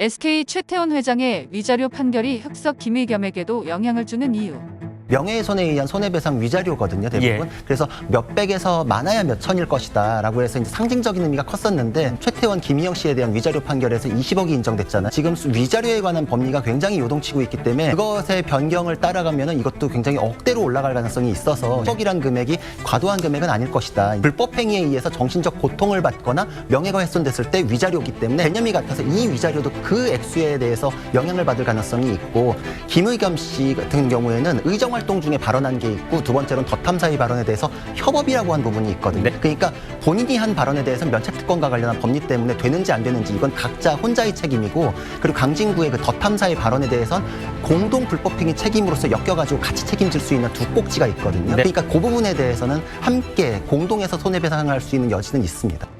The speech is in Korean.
SK 최태원 회장의 위자료 판결이 흑석 김의겸에게도 영향을 주는 이유. 명예훼손에 의한 손해배상 위자료거든요, 대부분. 예. 그래서 몇백에서 많아야 몇 천일 것이다. 라고 해서 이제 상징적인 의미가 컸었는데, 최태원, 김희영 씨에 대한 위자료 판결에서 20억이 인정됐잖아요. 지금 위자료에 관한 법리가 굉장히 요동치고 있기 때문에 그것의 변경을 따라가면 이것도 굉장히 억대로 올라갈 가능성이 있어서 10억이란 금액이 과도한 금액은 아닐 것이다. 불법 행위에 의해서 정신적 고통을 받거나 명예가 훼손됐을 때 위자료이기 때문에 개념이 같아서 이 위자료도 그 액수에 대해서 영향을 받을 가능성이 있고 김의겸 씨 같은 경우에는 의정 활동 중에 발언한 게 있고 두 번째로는 더탐사의 발언에 대해서 협업이라고 한 부분이 있거든요. 네. 그러니까 본인이 한 발언에 대해서 면책특권과 관련한 법리 때문에 되는지 안 되는지 이건 각자 혼자의 책임이고 그리고 강진구의 그 더탐사의 발언에 대해선 공동 불법행위 책임으로서 엮여가지고 같이 책임질 수 있는 두 꼭지가 있거든요. 네. 그러니까 그 부분에 대해서는 함께 공동해서 손해배상할 수 있는 여지는 있습니다.